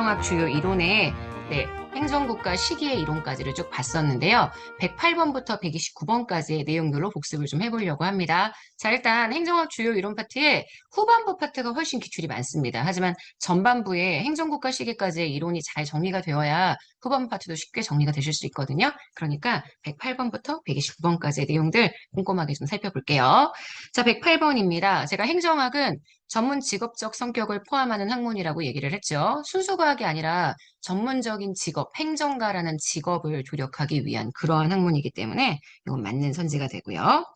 행정학 주요 이론에 네, 행정국가 시기의 이론까지를 쭉 봤었는데요. 108번부터 129번까지의 내용들로 복습을 좀 해보려고 합니다. 자, 일단 행정학 주요 이론 파트에 후반부 파트가 훨씬 기출이 많습니다. 하지만 전반부에 행정국가 시기까지의 이론이 잘 정리가 되어야 후반부 파트도 쉽게 정리가 되실 수 있거든요. 그러니까 108번부터 129번까지의 내용들 꼼꼼하게 좀 살펴볼게요. 자, 108번입니다. 제가 행정학은 전문 직업적 성격을 포함하는 학문이라고 얘기를 했죠. 순수과학이 아니라 전문적인 직업, 행정가라는 직업을 조력하기 위한 그러한 학문이기 때문에 이건 맞는 선지가 되고요.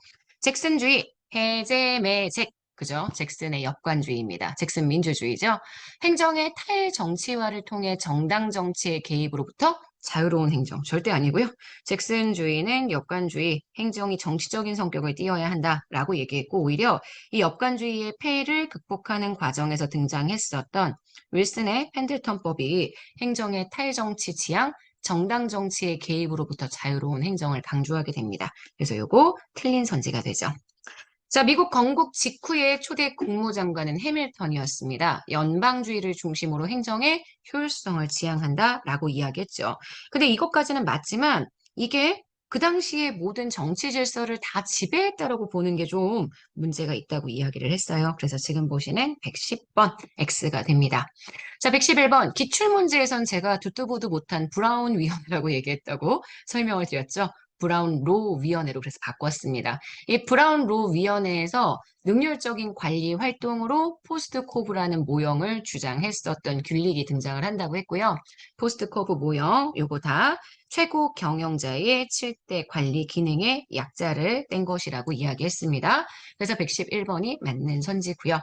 잭슨주의, 해제매잭, 그죠? 잭슨의 역관주의입니다. 잭슨 민주주의죠. 행정의 탈정치화를 통해 정당 정치의 개입으로부터 자유로운 행정 절대 아니고요. 잭슨주의는 역관주의, 행정이 정치적인 성격을 띠어야 한다라고 얘기했고 오히려 이 역관주의의 폐해를 극복하는 과정에서 등장했었던 윌슨의 펜들턴법이 행정의 탈정치 지향, 정당 정치의 개입으로부터 자유로운 행정을 강조하게 됩니다. 그래서 요거 틀린 선지가 되죠. 자, 미국 건국 직후의 초대 국무장관은 해밀턴이었습니다. 연방주의를 중심으로 행정의 효율성을 지향한다라고 이야기했죠. 근데 이것까지는 맞지만 이게 그 당시에 모든 정치 질서를 다 지배했다라고 보는 게 좀 문제가 있다고 이야기를 했어요. 그래서 지금 보시는 110번 X가 됩니다. 자, 111번 기출 문제에선 제가 듣도 보도 못한 브라운 위원이라고 얘기했다고 설명을 드렸죠. 브라운 로 위원회로 그래서 바꿨습니다. 이 브라운 로 위원회에서 능률적인 관리 활동으로 포스트 코브라는 모형을 주장했었던 균릭이 등장을 한다고 했고요. 포스트 코브 모형 요거 다 최고 경영자의 7대 관리 기능의 약자를 뗀 것이라고 이야기했습니다. 그래서 111번이 맞는 선지고요.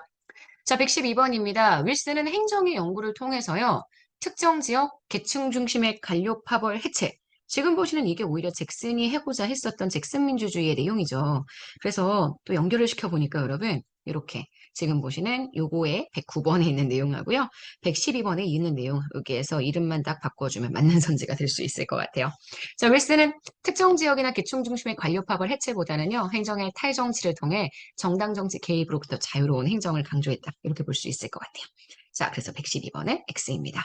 자, 112번입니다. 윌슨은 행정의 연구를 통해서요. 특정 지역 계층 중심의 관료 파벌 해체, 지금 보시는 이게 오히려 잭슨이 해고자 했었던 잭슨 민주주의의 내용이죠. 그래서 또 연결을 시켜보니까 여러분 이렇게 지금 보시는 요거에 109번에 있는 내용하고요. 112번에 있는 내용 여기에서 이름만 딱 바꿔주면 맞는 선지가 될 수 있을 것 같아요. 자, 윌슨은 특정 지역이나 계층 중심의 관료 파벌 해체보다는요. 행정의 탈정치를 통해 정당 정치 개입으로부터 자유로운 행정을 강조했다. 이렇게 볼 수 있을 것 같아요. 자, 그래서 112번은 X입니다.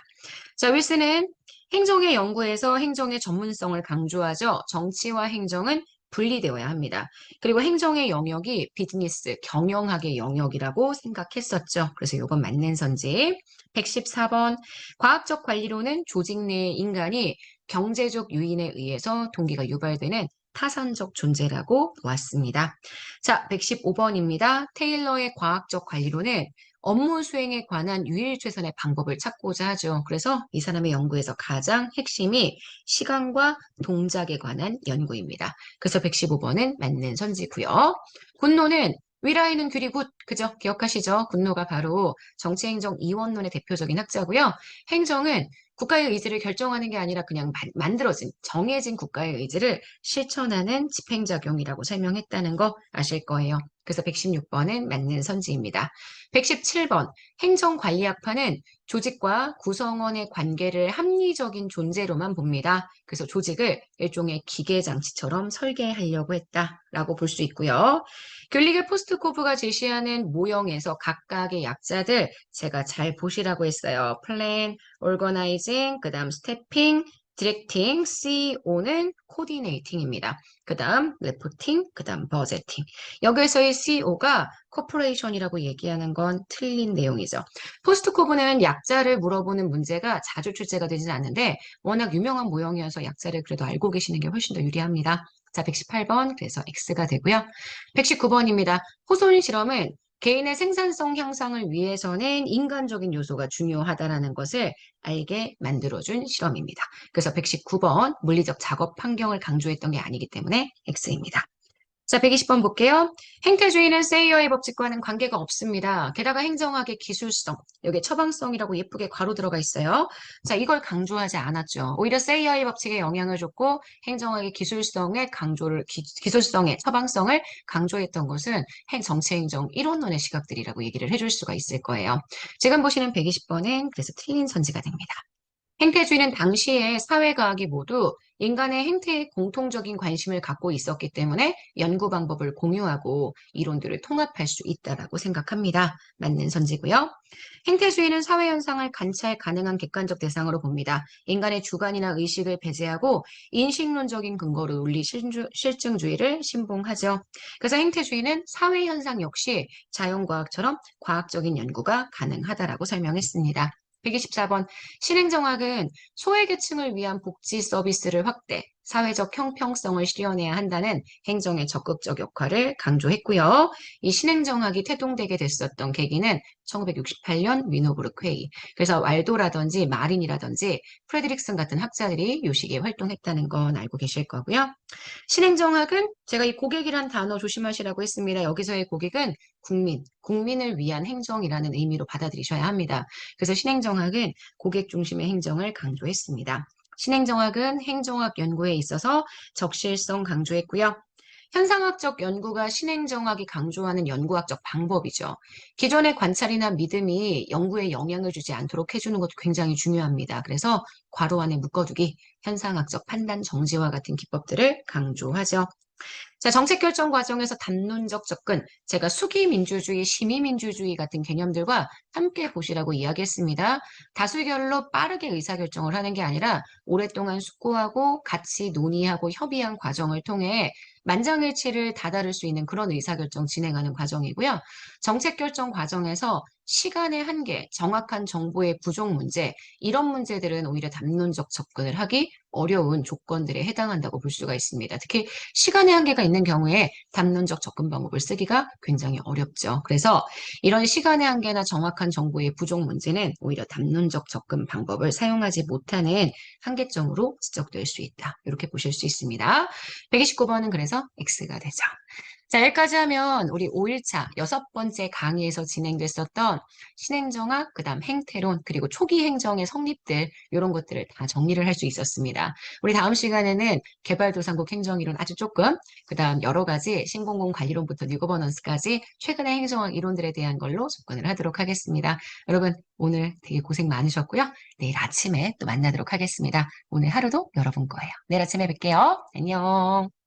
자, 윌슨은 행정의 연구에서 행정의 전문성을 강조하죠. 정치와 행정은 분리되어야 합니다. 그리고 행정의 영역이 비즈니스, 경영학의 영역이라고 생각했었죠. 그래서 이건 맞는 선지. 114번, 과학적 관리로는 조직 내의 인간이 경제적 유인에 의해서 동기가 유발되는 타산적 존재라고 보았습니다. 자, 115번입니다. 테일러의 과학적 관리로는 업무 수행에 관한 유일 최선의 방법을 찾고자 하죠. 그래서 이 사람의 연구에서 가장 핵심이 시간과 동작에 관한 연구입니다. 그래서 115번은 맞는 선지고요. 군노는 위라이는 규리 굿, 그죠? 기억하시죠? 군노가 바로 정치행정 이원론의 대표적인 학자고요. 행정은 국가의 의지를 결정하는 게 아니라 그냥 만들어진 정해진 국가의 의지를 실천하는 집행작용이라고 설명했다는 거 아실 거예요. 그래서 116번은 맞는 선지입니다. 117번 행정관리학파는 조직과 구성원의 관계를 합리적인 존재로만 봅니다. 그래서 조직을 일종의 기계장치처럼 설계하려고 했다라고 볼 수 있고요. 귤리게 포스트코브가 제시하는 모형에서 각각의 약자들 제가 잘 보시라고 했어요. 플랜, 올거나이징, 그 다음 스태핑, 디렉팅, CO는 코디네이팅입니다. 그 다음 레포팅, 그 다음 버제팅. 여기에서의 CO가 코퍼레이션이라고 얘기하는 건 틀린 내용이죠. 포스트 코브는 약자를 물어보는 문제가 자주 출제가 되진 않는데 워낙 유명한 모형이어서 약자를 그래도 알고 계시는 게 훨씬 더 유리합니다. 자, 118번 그래서 X가 되고요. 119번입니다. 호손 실험은 개인의 생산성 향상을 위해서는 인간적인 요소가 중요하다는 것을 알게 만들어준 실험입니다. 그래서 119번 물리적 작업 환경을 강조했던 게 아니기 때문에 X입니다. 자, 120번 볼게요. 행태주의는 세이어의 법칙과는 관계가 없습니다. 게다가 행정학의 기술성, 여기 처방성이라고 예쁘게 괄호 들어가 있어요. 자, 이걸 강조하지 않았죠. 오히려 세이어의 법칙에 영향을 줬고 행정학의 기술성의 강조를 기, 기술성의 처방성을 강조했던 것은 행 정치행정 이론론의 시각들이라고 얘기를 해줄 수가 있을 거예요. 지금 보시는 120번은 그래서 틀린 선지가 됩니다. 행태주의는 당시의 사회과학이 모두 인간의 행태에 공통적인 관심을 갖고 있었기 때문에 연구 방법을 공유하고 이론들을 통합할 수 있다라고 생각합니다. 맞는 선지고요. 행태주의는 사회 현상을 관찰 가능한 객관적 대상으로 봅니다. 인간의 주관이나 의식을 배제하고 인식론적인 근거로 논리 실증주의를 신봉하죠. 그래서 행태주의는 사회 현상 역시 자연과학처럼 과학적인 연구가 가능하다라고 설명했습니다. 124번 실행정학은 소외계층을 위한 복지 서비스를 확대, 사회적 형평성을 실현해야 한다는 행정의 적극적 역할을 강조했고요. 이 신행정학이 태동되게 됐었던 계기는 1968년 위노브르크 회의. 그래서 왈도라든지 마린이라든지 프레드릭슨 같은 학자들이 요 시기에 활동했다는 건 알고 계실 거고요. 신행정학은 제가 이 고객이란 단어 조심하시라고 했습니다. 여기서의 고객은 국민, 국민을 위한 행정이라는 의미로 받아들이셔야 합니다. 그래서 신행정학은 고객 중심의 행정을 강조했습니다. 신행정학은 행정학 연구에 있어서 적실성 강조했고요. 현상학적 연구가 신행정학이 강조하는 연구학적 방법이죠. 기존의 관찰이나 믿음이 연구에 영향을 주지 않도록 해주는 것도 굉장히 중요합니다. 그래서 괄호 안에 묶어두기, 현상학적 판단 정지와 같은 기법들을 강조하죠. 자, 정책 결정 과정에서 담론적 접근, 제가 수기 민주주의, 시민민주주의 같은 개념들과 함께 보시라고 이야기했습니다. 다수결로 빠르게 의사결정을 하는 게 아니라 오랫동안 숙고하고 같이 논의하고 협의한 과정을 통해 만장일치를 다다를 수 있는 그런 의사결정 진행하는 과정이고요. 정책 결정 과정에서 시간의 한계, 정확한 정보의 부족 문제, 이런 문제들은 오히려 담론적 접근을 하기 어려운 조건들에 해당한다고 볼 수가 있습니다. 특히 시간의 한계가 있는 경우에 담론적 접근 방법을 쓰기가 굉장히 어렵죠. 그래서 이런 시간의 한계나 정확한 정보의 부족 문제는 오히려 담론적 접근 방법을 사용하지 못하는 한계점으로 지적될 수 있다. 이렇게 보실 수 있습니다. 129번은 그래서 X가 되죠. 자, 여기까지 하면 우리 5일차 여섯 번째 강의에서 진행됐었던 신행정학, 그 다음 행태론, 그리고 초기 행정의 성립들, 이런 것들을 다 정리를 할 수 있었습니다. 우리 다음 시간에는 개발도상국 행정이론 아주 조금, 그 다음 여러 가지 신공공 관리론부터 뉴거버넌스까지 최근의 행정학 이론들에 대한 걸로 접근을 하도록 하겠습니다. 여러분, 오늘 되게 고생 많으셨고요. 내일 아침에 또 만나도록 하겠습니다. 오늘 하루도 여러분 거예요. 내일 아침에 뵐게요. 안녕.